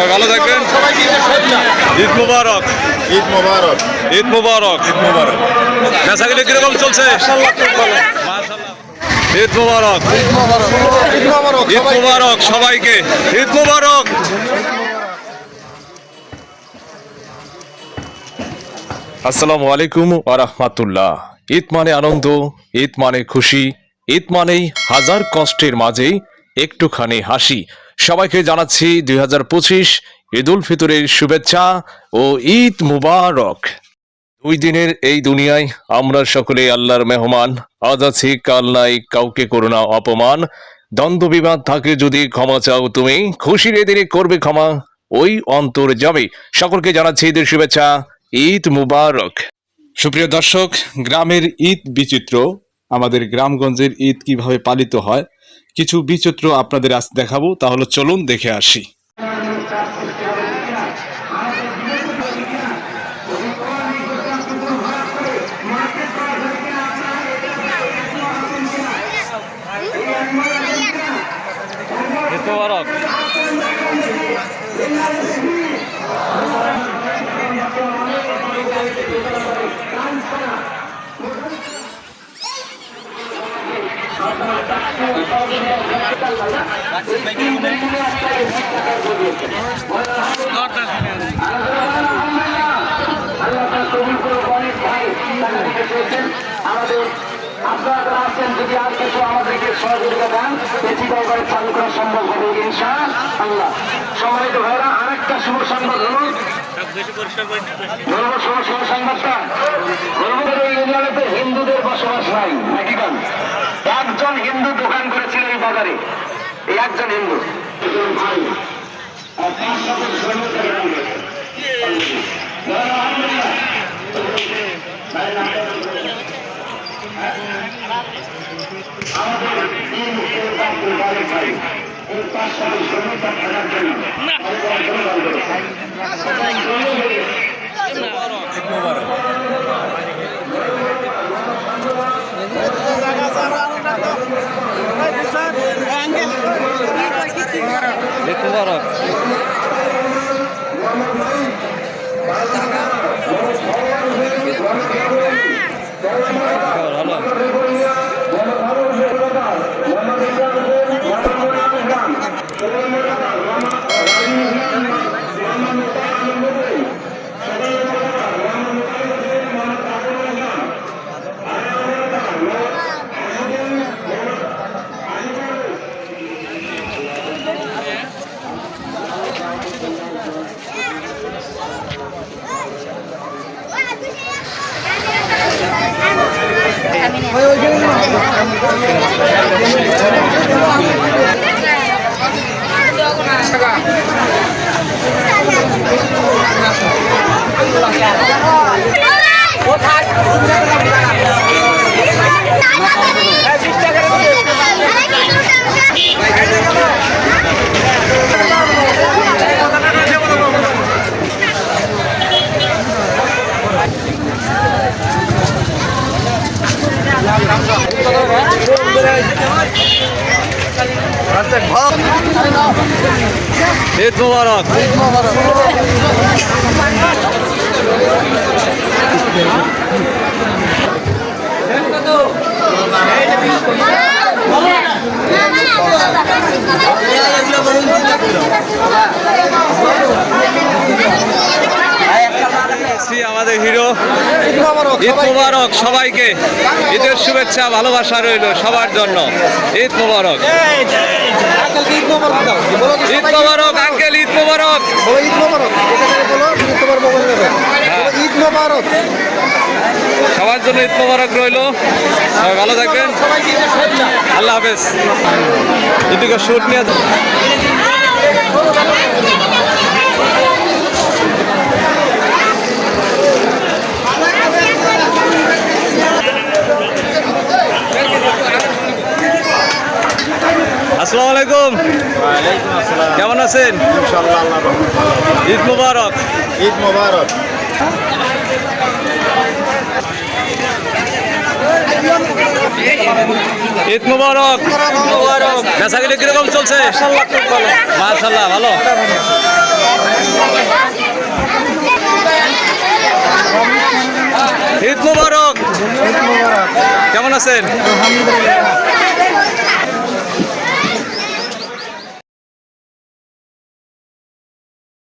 সবাই ভালো থাকবেন। ঈদ মুবারক। ঈদ মোবারক। ঈদ মুবারক। ঈদ মুবারক। বেচাগুলি কীরকম চলছে? ঈদ মুবারক। ঈদ মোবারক। ঈদ মুবারক সবাইকে। ঈদ মুবারক। আসসালামু আলাইকুম ওয়া রাহমাতুল্লাহ। ঈদ মানে আনন্দ ঈদ মানে খুশি ঈদ মানেই হাজার কষ্টের মাঝেই একটুখানি হাসি। সবাইকে জানাচ্ছি দুই হাজার পঁচিশ ঈদ উল ফিতরের শুভেচ্ছা ও ঈদ মুবারক। দুই দিনের এই দুনিয়ায় আমরা সকলে আল্লাহর মেহমান। আজ আছি, কাল নাই, কাউকে করো না অপমান। দ্বন্দ্ব বিবাদ থাকে যদি ক্ষমা চাও তুমি, খুশির এ দিনে করবে ক্ষমা, ওই অন্তর যাবে। সকলকে জানাচ্ছি ঈদের শুভেচ্ছা, ঈদ মুবারক। সুপ্রিয় দর্শক, গ্রামের ঈদ বিচিত্র। আমাদের গ্রামগঞ্জের ঈদ কীভাবে পালিত হয় কিছু বিচিত্র আপনাদের আজ দেখাবো তাহলে চলুন দেখে আসি। ঈদ মুবারক আমাদের আপনারা আছেন যদি করা সম্ভব হবে আল্লাহ সম্মানিত ভাইরা আরেকটা শুভ সংবাদ হিন্দুদের বসবাস নাই নাকি একজন হিন্দু দোকান করেছিল এই একজন হিন্দু। আমাদের a lot of ঈদ মুবারক ঈদ মুবারক সবাইকে। ঈদের শুভেচ্ছা, ভালোবাসা রইল সবার জন্য। ঈদ মুবারক। ঈদ মুবারক, আঙ্কেল, ঈদ মুবারক। ঈদ মোবারক ঈদ মোবারক সবার জন্য ঈদ মুবারক রইল। সবাই ভালো থাকবেন। আল্লাহ হাফেজ। এদিকে শুট নিয়ে আসসালামু আলাইকুম। কেমন আছেন? ঈদ মুবারক। ঈদ মুবারক। ঈদ মুবারক। গেলে কীরকম চলছে? মার্শাল্লাহ ভালো। ঈদ মুবারক। কেমন আছেন? আলহামদুলিল্লাহ।